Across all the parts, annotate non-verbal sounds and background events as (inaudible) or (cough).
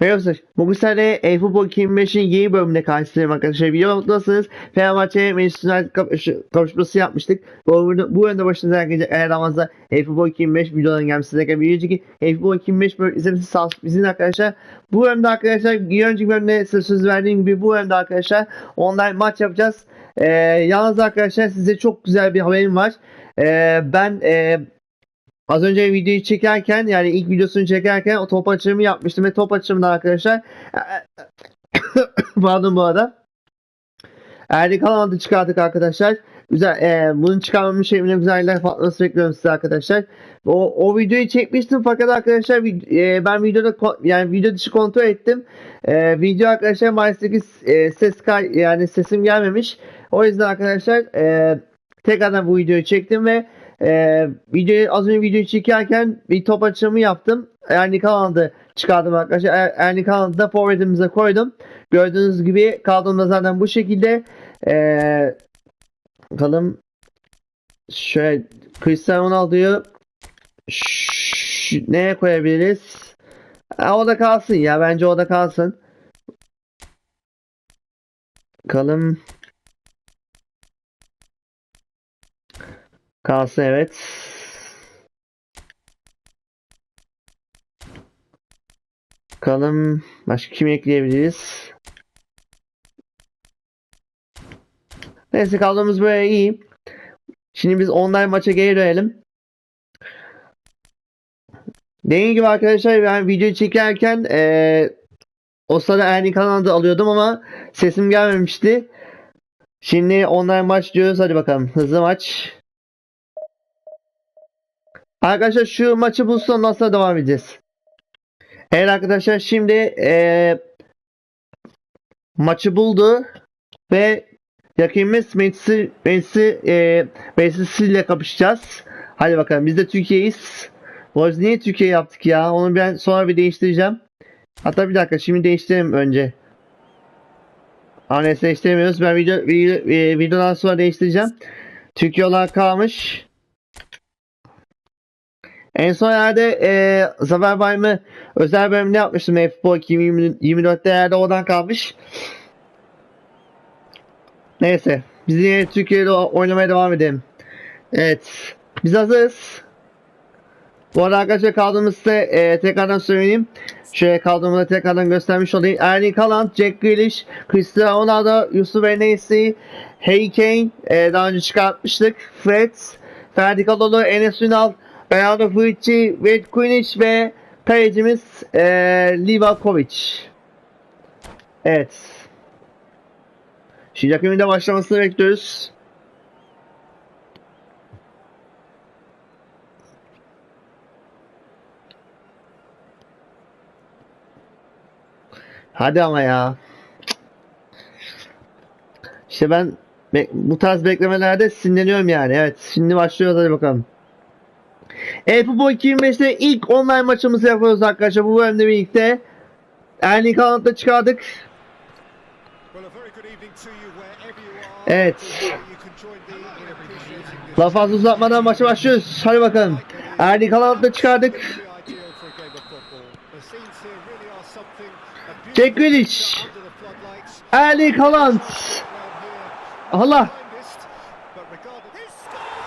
Merhaba arkadaşlar. Bugün sizlerle eFootball 2025'in yeni bölümüne karşınızdayım arkadaşlar. Videomdasınız. Fenerbahçe Manchester United kapışması yapmıştık. Bu, bölümde- bu yönde başınıza arkadaşlar eğer aramazda eFootball 2025 videoların gelmesi size bir önceki eFootball 2025 bölüm izlemesi sağ olsun arkadaşlar. Bu bölümde arkadaşlar bir önceki bölümde size söz verdiğim gibi bu bölümde arkadaşlar online maç yapacağız. Ee, yalnız arkadaşlar size çok güzel bir haberim var. Ee, ben e, Az önce videoyu çekerken yani ilk videosunu çekerken o top açılımı yapmıştım ve top açılımında arkadaşlar (coughs) pardon bu arada Erdik Haaland'ı çıkarttık arkadaşlar. Güzel. E, bunun çıkarmamın şeyimle güzeller patlaması bekliyorum size arkadaşlar. O, o videoyu çekmiştim fakat arkadaşlar e, ben videoda yani video dışı kontrol ettim. E, video arkadaşlar maalesef ki e, ses kay yani sesim gelmemiş. O yüzden arkadaşlar e, tekrardan bu videoyu çektim ve ee, videoyu az önce videoyu çekerken bir top açılımı yaptım. Ernik Haaland'ı çıkardım arkadaşlar. Er, Ernik Haaland'ı da forvetimize koydum. Gördüğünüz gibi kadromda zaten bu şekilde. Ee, bakalım şöyle Cristiano Ronaldo'yu neye koyabiliriz? Ha, o da kalsın ya. Bence o da kalsın. Bakalım. Kalsın evet. Bakalım başka kim ekleyebiliriz? Neyse kaldığımız böyle iyi. Şimdi biz online maça geri dönelim. Dediğim gibi arkadaşlar ben videoyu çekerken eee o sırada Erling Haaland'ı alıyordum ama sesim gelmemişti. Şimdi online maç diyoruz. Hadi bakalım. Hızlı maç. Arkadaşlar şu maçı ondan sonra devam edeceğiz. Evet arkadaşlar şimdi eee, maçı buldu ve rakibimiz Manchester Manchester eee, Manchester ile kapışacağız. Hadi bakalım biz de Türkiye'yiz. Arada niye Türkiye yaptık ya? Onu ben sonra bir değiştireceğim. Hatta bir dakika şimdi değiştirelim önce. Ama neyse değiştiremiyoruz. Ben video, video, eee, videodan sonra değiştireceğim. Türkiye olarak kalmış. En son yerde e, Zafer Bayramı özel bölümünde yapmıştım. F-Futbol 2024'te yerde oradan kalmış. Neyse. Biz yine Türkiye'de oynamaya devam edelim. Evet. Biz hazırız. Bu arada arkadaşlar size e, tekrardan söyleyeyim. Şöyle kaldığımda tekrardan göstermiş olayım. Erling Haaland, Jack Grealish, Cristiano Ronaldo, Yusuf Enes'i, Harry Kane e, daha önce çıkartmıştık. Fred, Ferdi Kadıoğlu, Enes Ünal, Bernardo Fuici, Wade Quinic ve kalecimiz e, Livakovic. Evet. Şimdi yakında başlamasını bekliyoruz. Hadi ama ya. İşte ben be- bu tarz beklemelerde sinirleniyorum yani. Evet şimdi başlıyoruz hadi bakalım. E-Futbol 2025'te ilk online maçımızı yapıyoruz arkadaşlar bu bölümde birlikte. Erling Haaland'ı çıkardık. Evet. Daha fazla uzatmadan maça başlıyoruz. Hadi bakalım. Erling Haaland'ı çıkardık. Jack Grealish. Erling Haaland. Allah.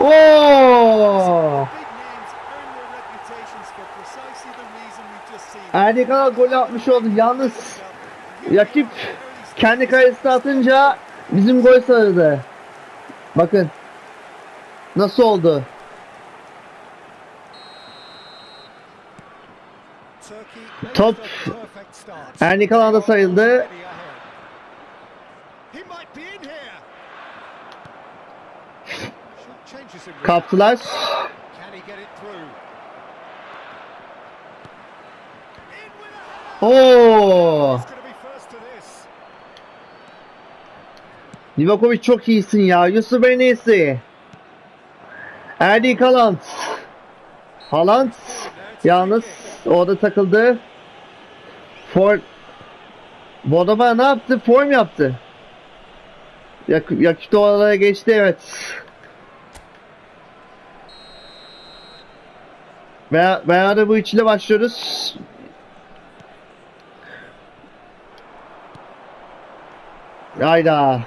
Oo! Erling Haaland gol atmış oldu. Yalnız rakip kendi kalesine atınca bizim gol sarıldı. Bakın. Nasıl oldu? Top Erling Haaland'a sayıldı. Kaptılar. Oo! Livakovic çok iyisin ya. Yusuf Enes'i. Erling Haaland. Haaland yalnız orada takıldı. For Bodova ne yaptı? Form yaptı. Yak yakıştı oralara geçti evet. Ve Bernardo bu içiyle başlıyoruz. Hayda.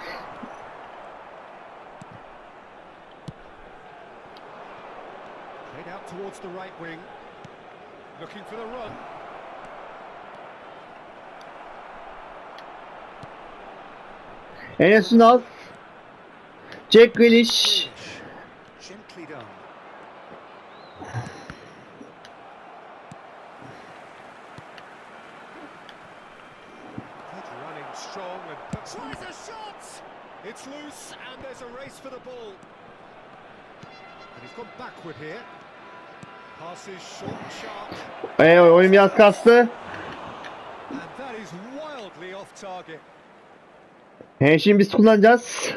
Played out towards the right wing. Looking for the run. Enes Ünal. Jack Grealish. Gently done. Good running, strong and tries a shot. It's loose race for the ball. And he's gone backward here. Passes short and sharp, E, oyun biraz kastı. and that is wildly off target. E, şimdi biz kullanacağız.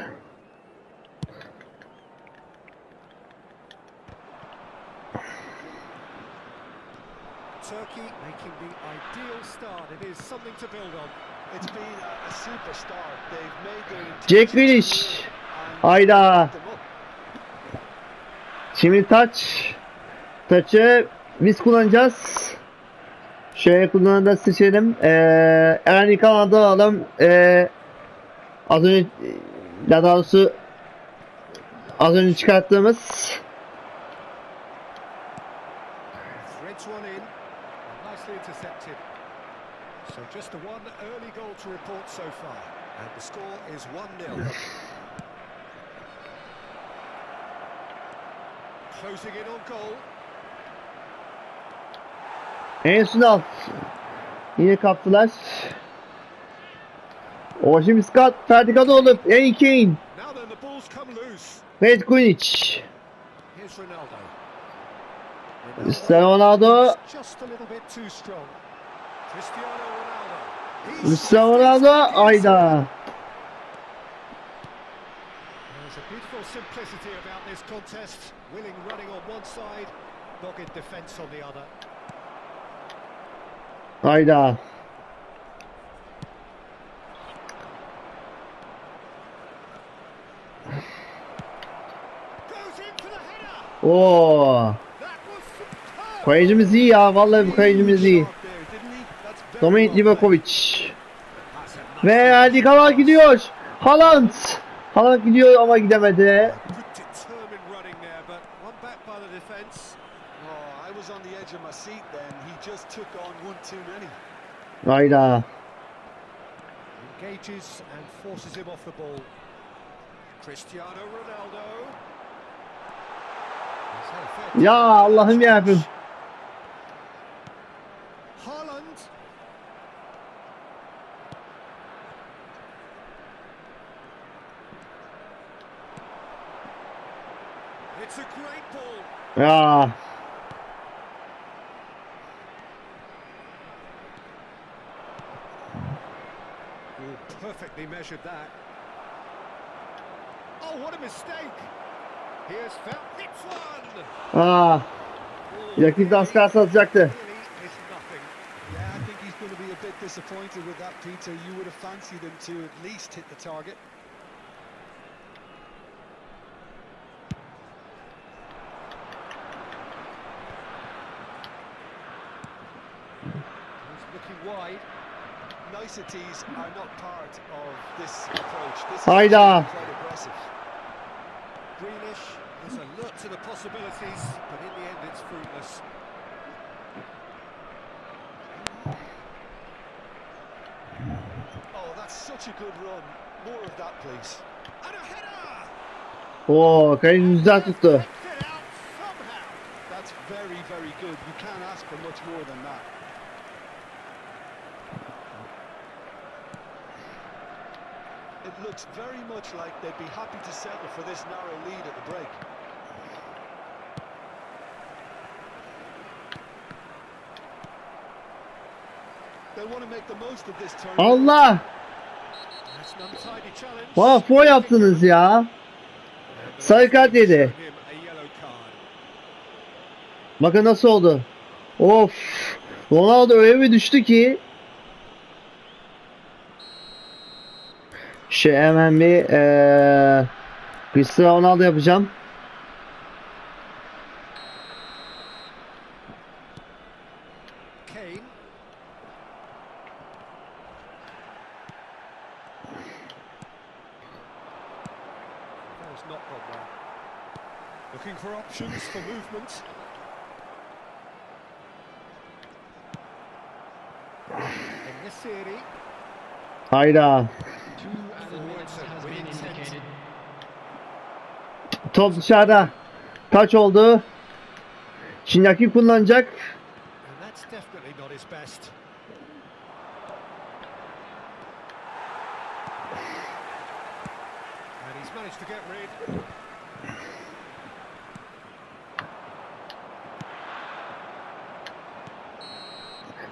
Turkey making the ideal start. It is something to build on. It's been a, a super start. They've made their Jack Grealish. Hayda. Şimdi taç. Taçı biz kullanacağız. Şöyle kullananı da seçelim. Ee, Erni Kanada alalım. Ee, az önce daha doğrusu az önce çıkarttığımız just the one early goal to report so far, and the score is 1-0. Closing in on goal. en son Yine kaptılar. O şimdi Scott Ferdi Kadıoğlu, Harry Kane. Red Greenwich. Cristiano Ronaldo, Cristiano Ronaldo, ayda. There's a beautiful simplicity about this contest. Willing running on one side, dogged defence on the other. Hayda. Goes in for the header. Oo. Superb. Kayıcımız iyi ya. Vallahi bu kayıcımız iyi. Dominik. Livakovic. Ve Erdi Haaland gidiyor. Haaland. Haaland gidiyor ama gidemedi. Oh, I was on the edge of my seat then. He just took on one too many. Hayda. Engages and forces him off the ball. Cristiano Ronaldo. He's had a fair Ya Allah'ım yarabbim. touch. It's a great ball. Ya. Oh, perfectly measured that. Oh, what a mistake! Here's Fel. It's one! Ah. Kalsın atacaktı. really is. Yeah, I think he's going to be a bit disappointed with that, Peter. You would have fancied him to at least hit the target. He's looking wide. Niceties are not part of this approach. This is Hayda. quite aggressive. Greenish is alert to the possibilities, but in the end it's fruitless. Oh, that's such a good run. More of that, please. And a header! Oo, kaleci güzel tuttu. Kept it out somehow. That's very, very good. You can't ask for much more than that. Looks very much like they'd be happy to settle for this narrow lead at the break. They'll want to make the most of this turn. Allah. Valla foul yaptınız ya. Sarı kart yedi. Bakın nasıl oldu. Of. Ronaldo öyle bir düştü ki. Şey hemen bir eee Cristiano Ronaldo yapacağım. Looking for options for movement. Hayda. Top dışarıda. Kaç oldu? Şimdi rakip kullanacak.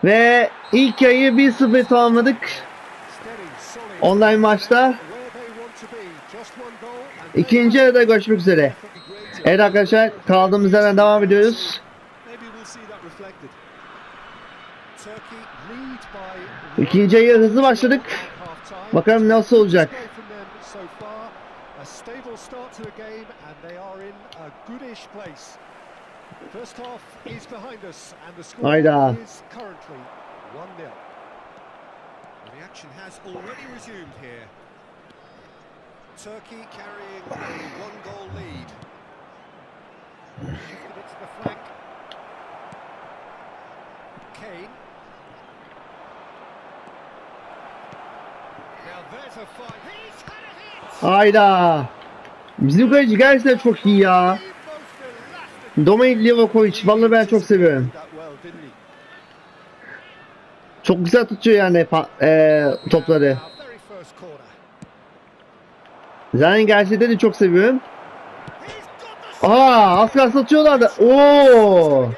Ve ilk yayı 1-0 tamamladık. Online maçta. Where they want to be. Just one goal and İkinci yarıda görüşmek üzere. Evet arkadaşlar kaldığımız yerden devam ediyoruz. İkinci yarıya hızlı başladık. Bakalım nasıl olacak. Hayda. is currently 1-0. Well, the action has already resumed here. Turkey carrying a one-goal lead. Shifted it to the flank. Kane. Now there's a fight. He's! Hayda. Bizim kaleci gerçekten çok iyi ya. Dominik Livakovic. Vallahi ben çok seviyorum. Çok güzel tutuyor yani eee, topları. Zaten gerçekten de çok seviyorum. Aa az kalsın atıyorlardı. Oo.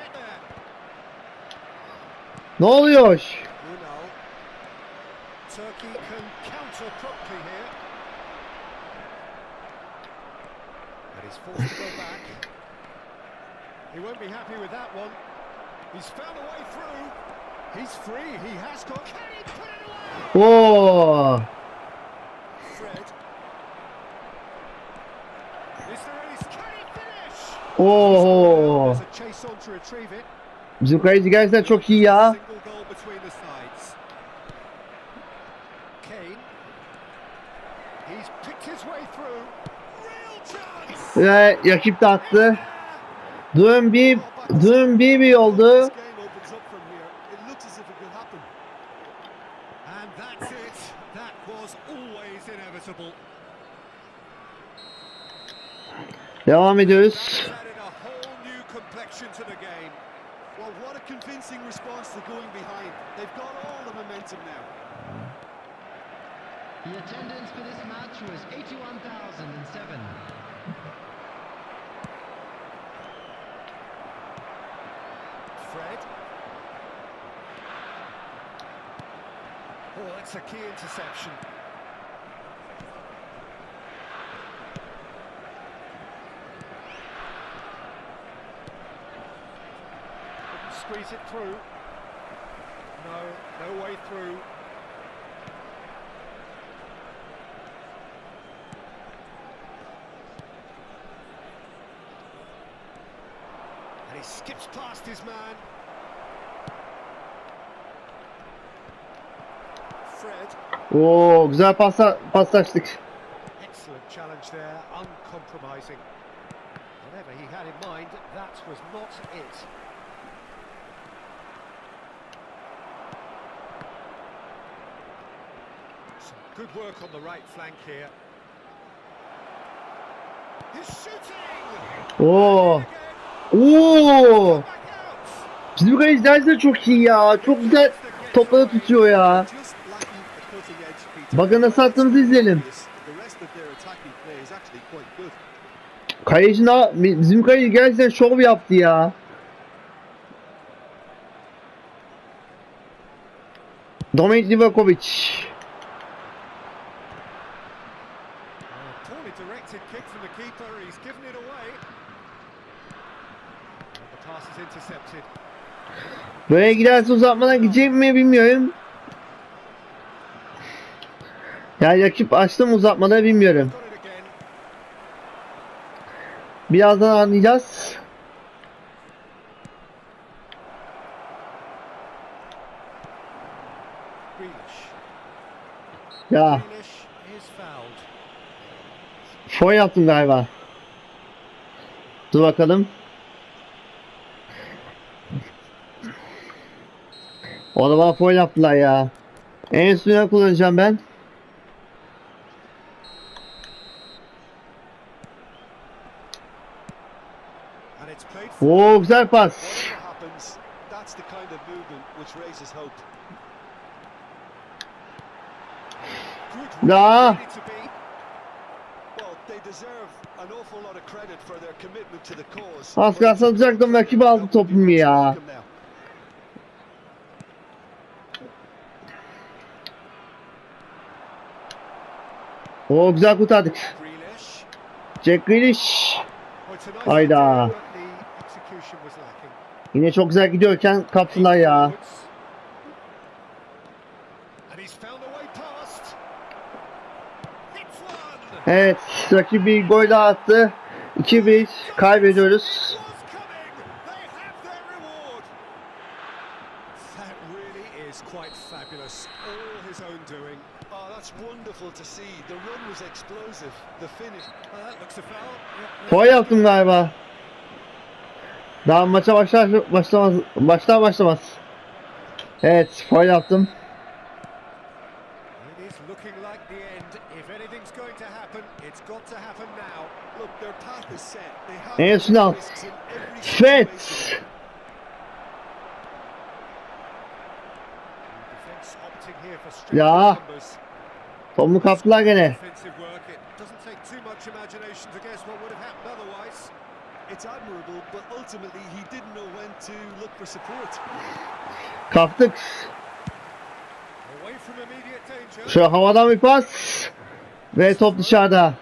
Ne oluyor? He won't be happy with that one. He's found a way through. He's free. He has got. Can he put it away? Oo. Fred. Is there any? Can he finish? Oo. There's a chase on to retrieve it. Bizim kaleci gerçekten çok iyi ya. Ve rakip de attı. Durum bir, durum bir bir oldu. Devam ediyoruz. New to the game. Well, what a convincing response to going behind. They've got all the momentum now. The attendance for this match was 81,007. Fred. Oh, that's a key interception. Squeeze it through. No, no way through. And he skips past his man. Fred, Oo güzel pasa, paslaştık. excellent challenge there, uncompromising. Whatever he had in mind, that was not it. Good work on the right flank here. Oo. Oo. Bizim kaleci gerçekten çok iyi ya. Çok güzel topları tutuyor ya. Bakın nasıl attığımızı izleyelim. Kaleci na- bizim kaleci gerçekten şov yaptı ya. Dominik Livakovic. Kick from the keeper, he's given it away. The pass is intercepted. Böyle giderse uzatmadan gidecek mi bilmiyorum. Yani rakip açtı mı uzatmada bilmiyorum. Birazdan anlayacağız. Ya Foul yaptım galiba. Dur bakalım. O zaman foul yaptılar ya. En üstüne kullanacağım ben. Oo güzel pas. Whatever Az kalsın atacaktım rakip aldı topumu ya. Oo güzel kurtardık. Jack Grealish. Hayda. Yine çok güzel gidiyorken kaptılar ya. Evet rakip bir gol attı. 2-1 kaybediyoruz. Oh. Yep, Foul yaptım galiba. Daha maça başlar başlamaz başlar başlamaz. Evet foul yaptım. Didn't know when to look for support. Kaptık. Şu havadan bir pas. Ve top dışarıda. Uh,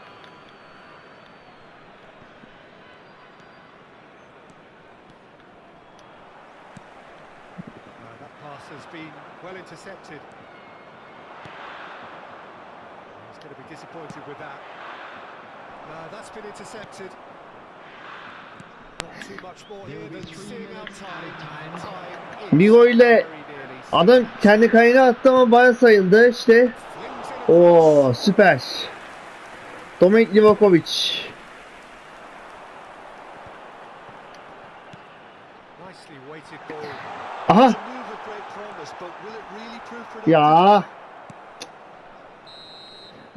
that pass has been well intercepted. He's going to be disappointed with that. Uh, that's been intercepted. Not too much more There here will be than three seeing out minutes time. added time. Time Bir is golle very nearly. adam kendi kayına attı ama baya sayıldı işte. Cross. süper. Dominik Livakovic. Aha ya.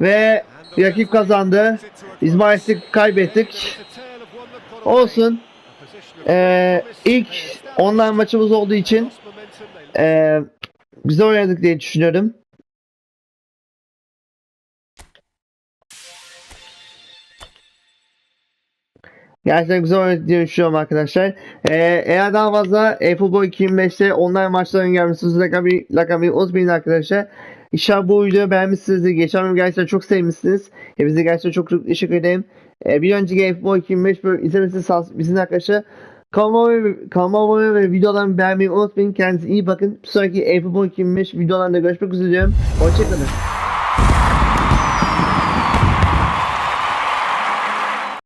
Ve rakip kazandı. İzmail'i kaybettik. Olsun. Ee, ilk online maçımız olduğu için. They ee, güzel oynadık diye düşünüyorum. Gerçekten güzel oynadık diye düşünüyorum arkadaşlar. Ee, eğer daha fazla eFootball 2005'te online maçların gelmesini lakabi, lakabi unutmayın arkadaşlar. İnşallah bu videoyu beğenmişsinizdir. Geçen bölüm gerçekten çok sevmişsiniz. Hepinize gerçekten çok çok teşekkür ederim. Ee, bir önceki eFootball 2005 bölüm izlemesini sağ bizim arkadaşlar. Kanalıma, abone ve videolarımı beğenmeyi unutmayın. Kendinize iyi bakın. Bir sonraki eFootball 2005 videolarında görüşmek üzere diyorum. Hoşçakalın.